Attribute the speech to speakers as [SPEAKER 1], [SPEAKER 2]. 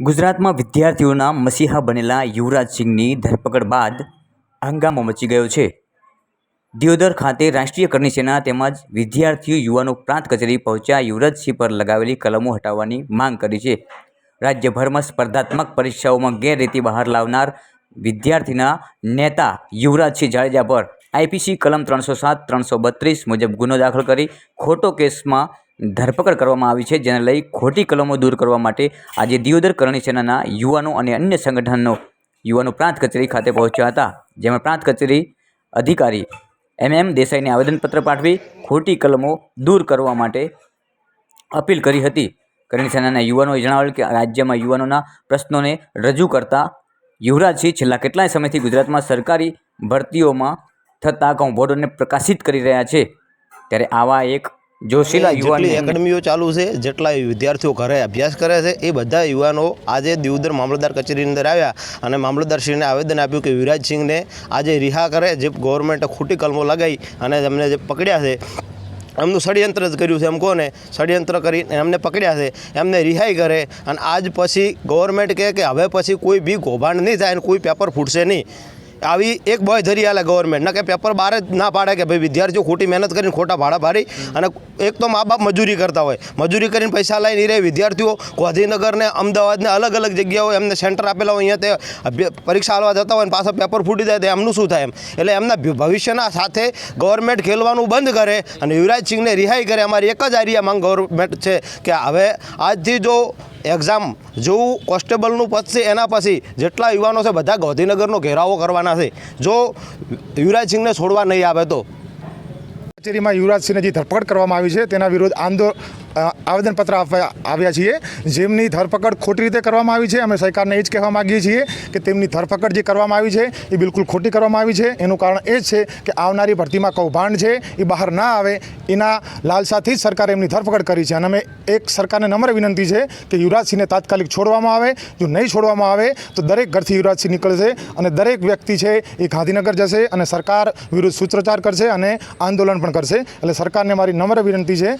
[SPEAKER 1] ગુજરાતમાં વિદ્યાર્થીઓના મસીહા બનેલા યુવરાજ સિંઘની ધરપકડ બાદ હંગામો મચી ગયો છે. દિયોદર ખાતે રાષ્ટ્રીય કરણી સેના તેમજ વિદ્યાર્થીઓ યુવાનો પ્રાંત કચેરી પહોંચ્યા યુવરાજસિંહ પર લગાવેલી કલમો હટાવવાની માંગ કરી છે. રાજ્યભરમાં સ્પર્ધાત્મક પરીક્ષાઓમાં ગેરરીતિ બહાર લાવનાર વિદ્યાર્થીના નેતા યુવરાજસિંહ જાડેજા પર આઈપીસી કલમ ત્રણસો સાત, ત્રણસો બત્રીસ મુજબ ગુનો દાખલ કરી ખોટો કેસમાં ધરપકડ કરવામાં આવી છે, જેને લઈ ખોટી કલમો દૂર કરવા માટે આજે દિયોદર કરણી સેનાના યુવાનો અને અન્ય સંગઠનનો યુવાનો પ્રાંત કચેરી ખાતે પહોંચ્યા હતા, જેમાં પ્રાંત કચેરી અધિકારી એમ એમ દેસાઈને આવેદનપત્ર પાઠવી ખોટી કલમો દૂર કરવા માટે અપીલ કરી હતી. કરણી સેનાના યુવાનોએ જણાવ્યું કે રાજ્યમાં યુવાનોના પ્રશ્નોને રજૂ કરતા યુવરાજસિંહ છેલ્લા કેટલાય સમયથી ગુજરાતમાં સરકારી ભરતીઓમાં થતા કૌભાંડોને પ્રકાશિત કરી રહ્યા છે. ત્યારે આવા એક જોશીલા યુવાની
[SPEAKER 2] એકેડમીઓ ચાલુ છે જેટલા વિદ્યાર્થીઓ ઘરે અભ્યાસ કરે છે એ બધા યુવાનો આજે દિવદર મામલતદાર કચેરીની અંદર આવ્યા અને મામલતદારશ્રીને આવેદન આપ્યું કે વિરાજસિંહને આજે રિહા કરે જે ગવર્મેન્ટે ખોટી કલમો લગાવી અને એમને જે પકડ્યા છે એમનું ષડયંત્ર જ કર્યું છે એમ કોને? ષડયંત્ર કરીને એમને પકડ્યા છે એમને રિહાઈ કરે અને આજ પછી ગવર્મેન્ટ કહે કે હવે પછી કોઈ બી કૌભાંડ નહીં થાય અને કોઈ પેપર ફૂટશે નહીં. આવી એક બોય ધરી આલે ગવર્મેન્ટ કે પેપર બહાર જ ના પાડે કે ભાઈ વિદ્યાર્થીઓ ખોટી મહેનત કરીને ખોટા ભાડા ભરી અને એક તો મા બાપ મજૂરી કરતા હોય. મજૂરી કરીને પૈસા લઈને રહે. વિદ્યાર્થીઓ ગાંધીનગરને, અમદાવાદને અલગ અલગ જગ્યાઓ એમને સેન્ટર આપેલા હોય, અહીંયા તે પરીક્ષા આલવા જતા હોય અને પાછા પેપર ફૂટી જાય તો એમનું શું થાય એમ? એટલે એમના ભવિષ્યના સાથે ગવર્મેન્ટ ખેલવાનું બંધ કરે અને યુવરાજ સિંહને રિહાઈ કરે. અમારી એક જ આરિયા માંગ ગવર્મેન્ટ છે કે હવે આજથી જો એક્ઝામ જેવું કોન્સ્ટેબલનું પદ છે એના પછી જેટલા યુવાનો છે બધા ગાંધીનગરનો ઘેરાવો કરવાના છે. જો યુવરાજસિંહને છોડવા નહીં આવે તો?
[SPEAKER 3] કચેરીમાં યુવરાજસિંહને જે ધરપકડ કરવામાં આવી છે તેના વિરુદ્ધ આંદો અ, આવેદનપત્ર આપવા આવ્યા છીએ. જેમની ધરપકડ ખોટી રીતે કરવામાં આવી છે, અમે સરકારને એ જ કહેવા માગીએ છીએ કે તેમની ધરપકડ જે કરવામાં આવી છે, એ બિલકુલ ખોટી કરવામાં આવી છે. એનું કારણ એ છે કે આવનારી ભરતીમાં કૌભાંડ છે, એ બહાર ના આવે, એના લાલસાથી જ સરકારે એમની ધરપકડ કરી છે. અને અમે એક સરકારને નમ્ર વિનંતી છે કે યુવરાજસિંહને તાત્કાલિક છોડવામાં આવે. જો નહીં છોડવામાં આવે, તો દરેક ઘરથી યુવરાજસિંહ નીકળશે અને દરેક વ્યક્તિ છે એ ગાંધીનગર જશે અને સરકાર વિરુદ્ધ સૂત્રોચ્ચાર કરશે અને આંદોલન પણ કરશે. એટલે સરકારને મારી નમ્ર વિનંતી છે.